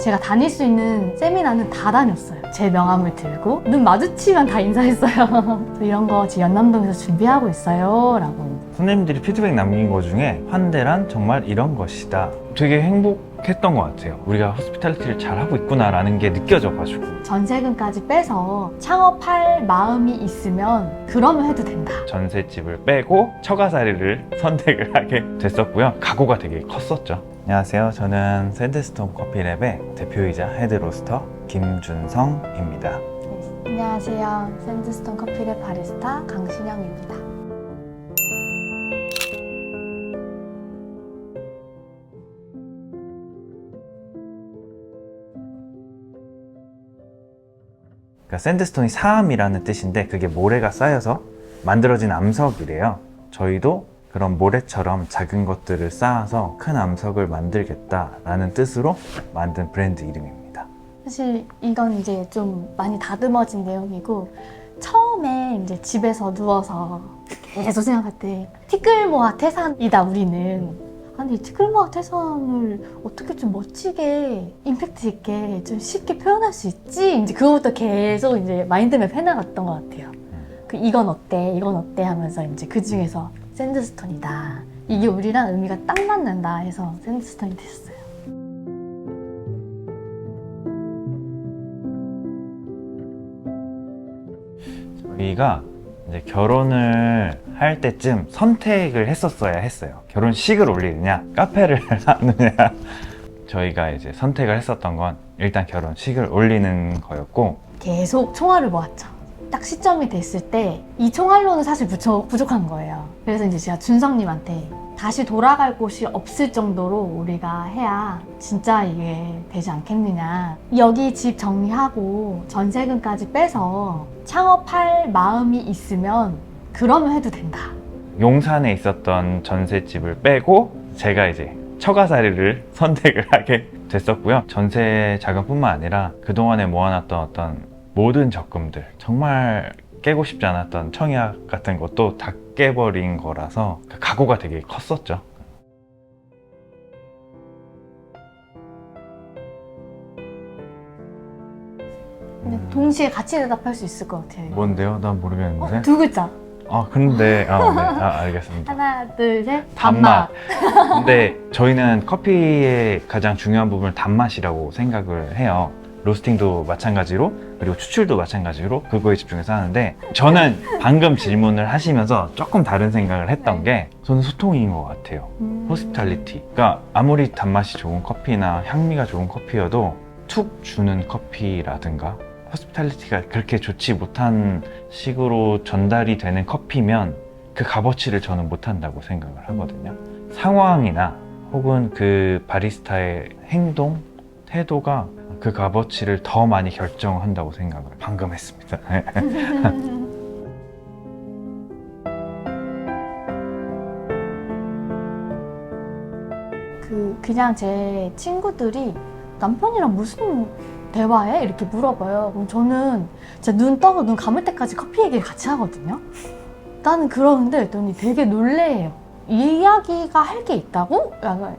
제가 다닐 수 있는 세미나는 다 다녔어요. 제 명함을 들고 눈 마주치면 다 인사했어요. 이런 거 지금 연남동에서 준비하고 있어요. 라고. 손님들이 피드백 남긴 것 중에 환대란 정말 이런 것이다. 되게 행복했던 것 같아요. 우리가 호스피탈리티를 잘하고 있구나라는 게 느껴져가지고 전세금까지 빼서 창업할 마음이 있으면 그러면 해도 된다. 전셋집을 빼고 처가살이를 선택을 하게 됐었고요. 각오가 되게 컸었죠. 안녕하세요. 저는 샌드스톤 커피랩의 대표이자 헤드로스터 김준성입니다. 안녕하세요. 샌드스톤 커피의 바리스타 강신영입니다. 그러니까 샌드스톤이 사암이라는 뜻인데 그게 모래가 쌓여서 만들어진 암석이래요. 저희도 그런 모래처럼 작은 것들을 쌓아서 큰 암석을 만들겠다라는 뜻으로 만든 브랜드 이름입니다. 사실 이건 이제 좀 많이 다듬어진 내용이고 처음에 이제 집에서 누워서 계속 생각할 때 티끌모아 태산이다 우리는. 아니 티끌모아 태산을 어떻게 좀 멋지게 임팩트 있게 좀 쉽게 표현할 수 있지? 이제 그거부터 계속 이제 마인드맵 해나갔던 것 같아요. 그 이건 어때? 이건 어때? 하면서 이제 그 중에서 샌드스톤이다 이게 우리랑 의미가 딱 맞는다 해서 샌드스톤이 됐어요. 저희가 이제 결혼을 할 때쯤 선택을 했었어야 했어요. 결혼식을 올리느냐, 카페를 하느냐. 저희가 이제 선택을 했었던 건 일단 결혼식을 올리는 거였고, 계속 총알을 모았죠. 딱 시점이 됐을 때 이 총알로는 사실 부족, 부족한 거예요. 그래서 이제 제가 준성님한테 다시 돌아갈 곳이 없을 정도로 우리가 해야 진짜 이게 되지 않겠느냐. 여기 집 정리하고 전세금까지 빼서 창업할 마음이 있으면 그러면 해도 된다. 용산에 있었던 전셋집을 빼고 제가 이제 처가살이를 선택을 하게 됐었고요. 전세 자금뿐만 아니라 그동안에 모아놨던 어떤 모든 적금들 정말 깨고 싶지 않았던 청약 같은 것도 다 깨버린 거라서 그 각오가 되게 컸었죠. 근데 동시에 같이 대답할 수 있을 것 같아요. 뭔데요? 난 모르겠는데. 어, 두 글자. 아 근데 아, 네. 아, 알겠습니다. 하나, 둘, 셋. 단맛. 근데 저희는 커피의 가장 중요한 부분을 단맛이라고 생각을 해요. 로스팅도 마찬가지로 그리고 추출도 마찬가지로 그거에 집중해서 하는데 저는 방금 질문을 하시면서 조금 다른 생각을 했던 게 저는 소통인 것 같아요. 음. 호스피탈리티. 그러니까 아무리 단맛이 좋은 커피나 향미가 좋은 커피여도 툭 주는 커피라든가 호스피탈리티가 그렇게 좋지 못한 식으로 전달이 되는 커피면 그 값어치를 저는 못한다고 생각을 하거든요. 상황이나 혹은 그 바리스타의 행동, 태도가 그 값어치를 더 많이 결정한다고 생각을 방금 했습니다. 그 그냥 제 친구들이 남편이랑 무슨 대화해? 이렇게 물어봐요. 그럼 저는 진짜 눈 떠서 눈 감을 때까지 커피 얘기를 같이 하거든요. 나는 그러는데 했더니 되게 놀래요. 이야기가 할 게 있다고?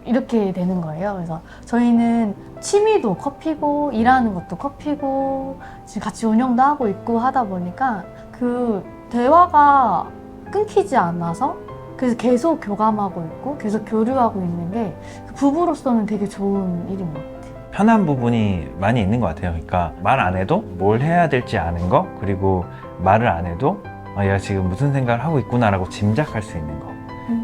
이렇게 되는 거예요. 그래서 저희는 취미도 커피고 일하는 것도 커피고 지금 같이 운영도 하고 있고 하다 보니까 그 대화가 끊기지 않아서 그래서 계속 교감하고 있고 계속 교류하고 있는 게그 부부로서는 되게 좋은 일인 것 같아요. 편한 부분이 많이 있는 것 같아요. 그러니까 말 안 해도 뭘 해야 될지 아는 거, 그리고 말을 안 해도 아, 얘가 지금 무슨 생각을 하고 있구나라고 짐작할 수 있는 거.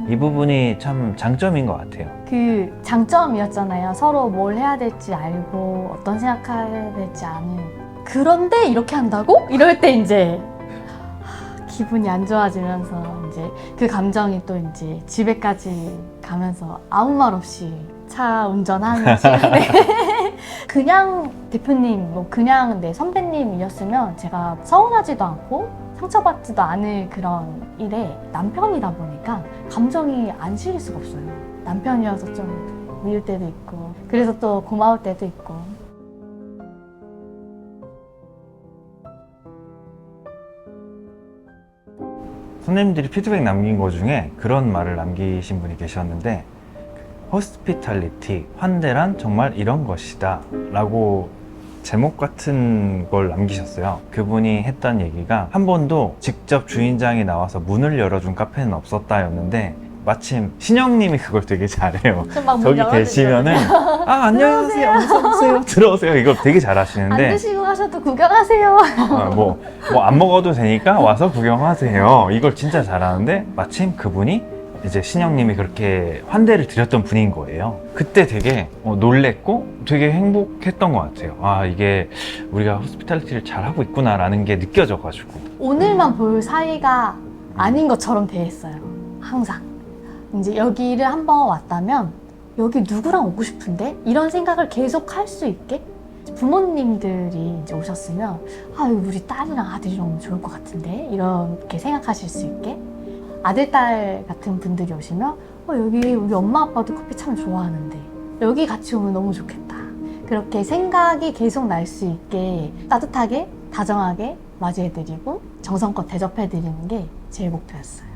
이 부분이 참 장점인 것 같아요. 그 장점이었잖아요. 서로 뭘 해야 될지 알고 어떤 생각해야 될지 아는. 그런데 이렇게 한다고? 이럴 때 이제 하, 기분이 안 좋아지면서 이제 그 감정이 또 이제 집에까지 가면서 아무 말 없이 차 운전하는 시간에 그냥 대표님, 뭐 그냥 내 선배님이었으면 제가 서운하지도 않고 상처받지도 않을 그런 일에 남편이다 보니까 감정이 안 실릴 수가 없어요. 남편이어서 좀 미울 때도 있고 그래서 또 고마울 때도 있고 손님들이 피드백 남긴 것 중에 그런 말을 남기신 분이 계셨는데 호스피탈리티, 환대란 정말 이런 것이다 라고 제목 같은 걸 남기셨어요. 그분이 했던 얘기가 한 번도 직접 주인장이 나와서 문을 열어준 카페는 없었다였는데 마침 신영님이 그걸 되게 잘해요. 저기 계시면은 아 안녕하세요. 어서 오세요. 들어오세요. 이걸 되게 안 잘하시는데. 드시고 가셔도 구경하세요. 뭐뭐 안 먹어도 되니까 와서 구경하세요. 이걸 진짜 잘하는데 마침 그분이 이제 신영님이 그렇게 환대를 드렸던 분인 거예요. 그때 되게 어, 놀랬고 되게 행복했던 것 같아요. 아 이게 우리가 호스피탈리티를 잘 하고 있구나라는 게 느껴져가지고. 오늘만 볼 사이가 아닌 것처럼 돼 있어요. 항상. 이제 여기를 한번 왔다면 여기 누구랑 오고 싶은데? 이런 생각을 계속 할 수 있게? 부모님들이 이제 오셨으면 아 우리 딸이랑 아들이랑 오면 좋을 것 같은데? 이렇게 생각하실 수 있게 아들 딸 같은 분들이 오시면 어 여기 우리 엄마 아빠도 커피 참 좋아하는데 여기 같이 오면 너무 좋겠다 그렇게 생각이 계속 날 수 있게 따뜻하게 다정하게 맞이해드리고 정성껏 대접해드리는 게 제 목표였어요.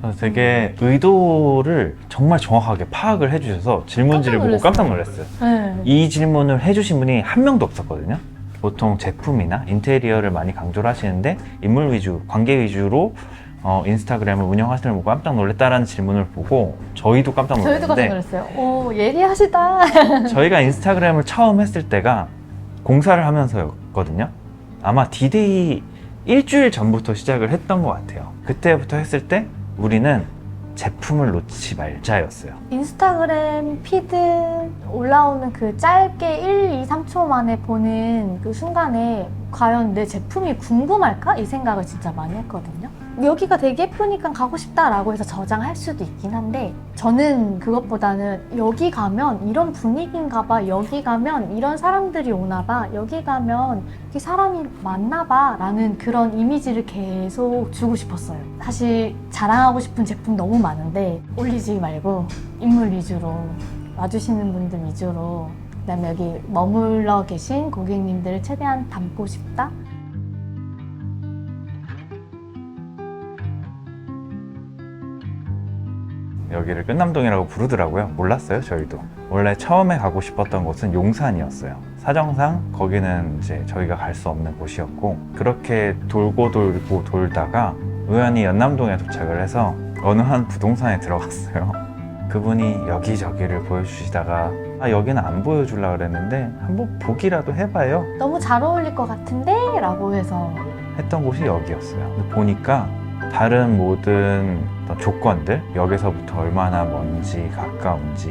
그래서 되게 의도를 정말 정확하게 파악을 해주셔서 질문지를 보고 깜짝 놀랐어요 네. 이 질문을 해주신 분이 한 명도 없었거든요. 보통 제품이나 인테리어를 많이 강조를 하시는데 인물 위주, 관계 위주로 어, 인스타그램을 운영하시는 분 보고 깜짝 놀랐다라는 질문을 보고 저희도 깜짝 저희도 깜짝 놀랐는데 놀랐어요. 오 예리하시다. 저희가 인스타그램을 처음 했을 때가 공사를 하면서였거든요. 아마 디데이 일주일 전부터 시작을 했던 것 같아요. 그때부터 했을 때 우리는 제품을 놓지 말자였어요. 인스타그램 피드 올라오는 그 짧게 1, 2, 3초 만에 보는 그 순간에 과연 내 제품이 궁금할까? 이 생각을 진짜 많이 했거든요. 여기가 되게 예쁘니까 가고 싶다라고 해서 저장할 수도 있긴 한데 저는 그것보다는 여기 가면 이런 분위기인가 봐 여기 가면 이런 사람들이 오나 봐 여기 가면 여기 사람이 많나 봐 라는 그런 이미지를 계속 주고 싶었어요. 사실 자랑하고 싶은 제품 너무 많은데 올리지 말고 인물 위주로 와주시는 분들 위주로 그다음에 여기 머물러 계신 고객님들을 최대한 담고 싶다 여기를 끝남동이라고 부르더라고요. 몰랐어요, 저희도. 원래 처음에 가고 싶었던 곳은 용산이었어요. 사정상 거기는 이제 저희가 갈 수 없는 곳이었고 그렇게 돌고 돌고 돌다가 우연히 연남동에 도착을 해서 어느 한 부동산에 들어갔어요. 그분이 여기저기를 보여주시다가 아 여기는 안 보여주려 그랬는데 한번 보기라도 해봐요 너무 잘 어울릴 것 같은데? 라고 해서 했던 곳이 여기였어요. 보니까 다른 모든 조건들 여기서부터 얼마나 먼지 가까운지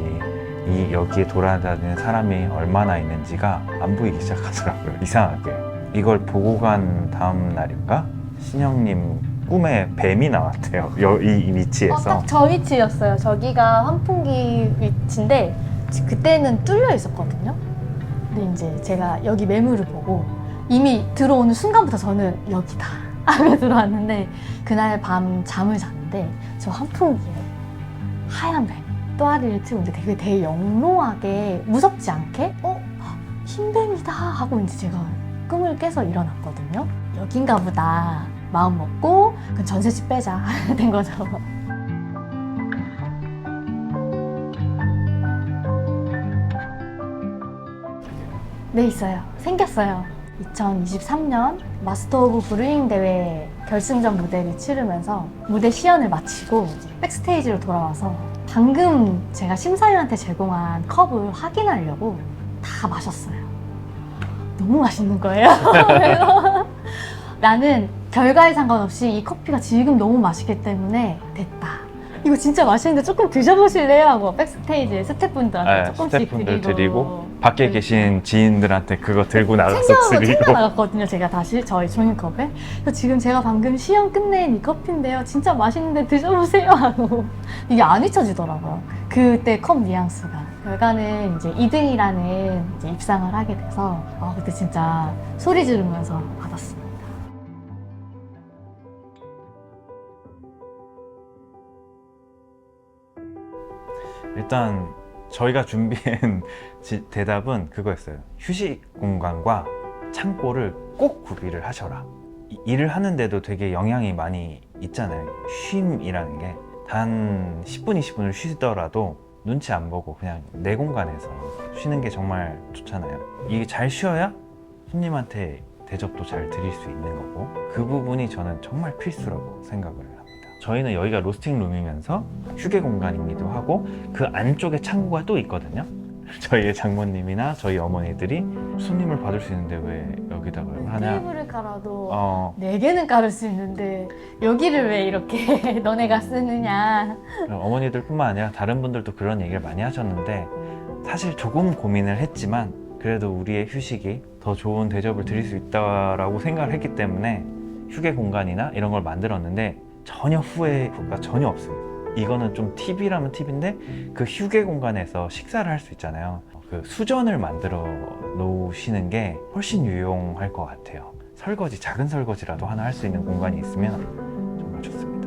이 여기에 돌아다니는 사람이 얼마나 있는지가 안 보이기 시작하더라고요. 이상하게 이걸 보고 간 다음 날인가 신영님 꿈에 뱀이 나왔대요. 여, 이, 이 어, 위치에서 딱저 위치였어요. 저기가 환풍기 위치인데 지- 그때는 뚫려 있었거든요. 근데 이제 제가 여기 매물을 보고 이미 들어오는 순간부터 저는 여기다 하고 들어왔는데 그날 밤 잠을 잤는데 저 환풍기에 하얀 뱀 또아리를 있는데 되게 되게 영롱하게 무섭지 않게 어? 흰뱀이다 하고 이제 제가 꿈을 깨서 일어났거든요. 여긴가 보다 마음 먹고 그 전셋집 빼자 된 거죠. 네, 있어요. 생겼어요. 2023년 마스터 오브 브루잉 대회 결승전 무대를 치르면서 무대 시연을 마치고 백스테이지로 돌아와서 방금 제가 심사위원한테 제공한 컵을 확인하려고 다 마셨어요. 너무 맛있는 거예요. 그래서 나는 결과에 상관없이 이 커피가 지금 너무 맛있기 때문에 됐다. 이거 진짜 맛있는데 조금 드셔보실래요? 하고 백스테이지 스태프분들한테 네, 조금씩 스태프분들 드리고, 드리고 밖에 네. 계신 지인들한테 그거 들고 나가서 챙겨, 드리고 챙겨 나갔거든요. 제가 다시 저희 종이컵에. 그래서 지금 제가 방금 시연 끝낸 이 커피인데요. 진짜 맛있는데 드셔보세요. 하고 이게 안 잊혀지더라고요. 그때 컵 뉘앙스가. 결과는 이제 2등이라는 이제 입상을 하게 돼서 아, 그때 진짜 소리 지르면서 받았습니다. 일단 저희가 준비한 지- 대답은 그거였어요. 휴식 공간과 창고를 꼭 구비를 하셔라. 이- 일을 하는데도 되게 영향이 많이 있잖아요. 쉼이라는 게 단 10분, 20분을 쉬더라도 눈치 안 보고 그냥 내 공간에서 쉬는 게 정말 좋잖아요. 이게 잘 쉬어야 손님한테 대접도 잘 드릴 수 있는 거고 그 부분이 저는 정말 필수라고 생각을 합니다. 저희는 여기가 로스팅 룸이면서 휴게 공간이기도 하고 그 안쪽에 창고가 또 있거든요. 저희의 장모님이나 저희 어머니들이 손님을 받을 수 있는데 왜 여기다가 하냐? 테이블을 깔아도 어, 네 개는 깔을 수 있는데 여기를 왜 이렇게 너네가 쓰느냐. 어머니들뿐만 아니라 다른 분들도 그런 얘기를 많이 하셨는데 사실 조금 고민을 했지만 그래도 우리의 휴식이 더 좋은 대접을 드릴 수 있다라고 생각을 했기 때문에 휴게 공간이나 이런 걸 만들었는데 전혀 후회가 전혀 없습니다. 이거는 좀 팁이라면 팁인데 그 휴게 공간에서 식사를 할 수 있잖아요. 그 수전을 만들어 놓으시는 게 훨씬 유용할 것 같아요. 설거지, 작은 설거지라도 하나 할 수 있는 공간이 있으면 정말 좋습니다.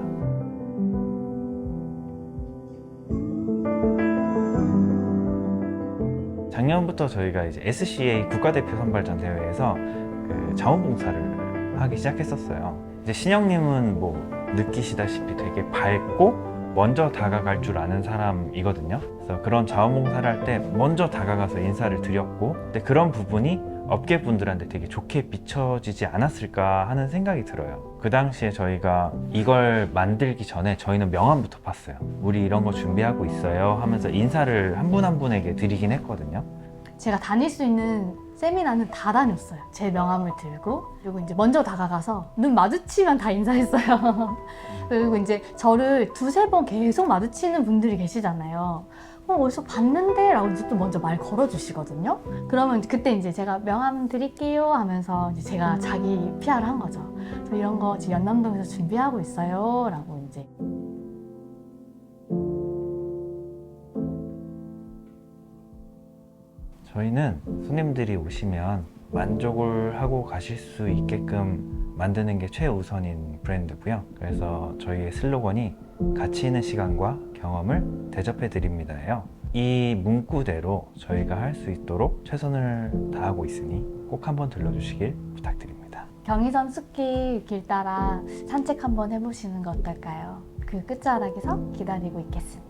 작년부터 저희가 이제 SCA 국가대표 선발전 대회에서 그 자원봉사를 하기 시작했었어요. 이제 신영님은 뭐 느끼시다시피 되게 밝고 먼저 다가갈 줄 아는 사람이거든요. 그래서 그런 자원봉사를 할 때 먼저 다가가서 인사를 드렸고, 근데 그런 부분이 업계 분들한테 되게 좋게 비춰지지 않았을까 하는 생각이 들어요. 그 당시에 저희가 이걸 만들기 전에 저희는 명함부터 봤어요. 우리 이런 거 준비하고 있어요 하면서 인사를 한 분한 분에게 드리긴 했거든요. 제가 다닐 수 있는 세미나는 다 다녔어요. 제 명함을 들고 그리고 이제 먼저 다가가서 눈 마주치면 다 인사했어요. 그리고 이제 저를 두세 번 계속 마주치는 분들이 계시잖아요. 어, 어디서 봤는데? 라고 이제 또 먼저 말 걸어주시거든요. 그러면 그때 이제 제가 명함 드릴게요 하면서 이제 제가 자기 PR을 한 거죠. 저 이런 거 지금 연남동에서 준비하고 있어요. 라고 이제. 저희는 손님들이 오시면 만족을 하고 가실 수 있게끔 만드는 게 최우선인 브랜드고요. 그래서 저희의 슬로건이 가치 있는 시간과 경험을 대접해 드립니다예요. 이 문구대로 저희가 할 수 있도록 최선을 다하고 있으니 꼭 한번 들러주시길 부탁드립니다. 경의선 숲길 길 따라 산책 한번 해보시는 거 어떨까요? 그 끝자락에서 기다리고 있겠습니다.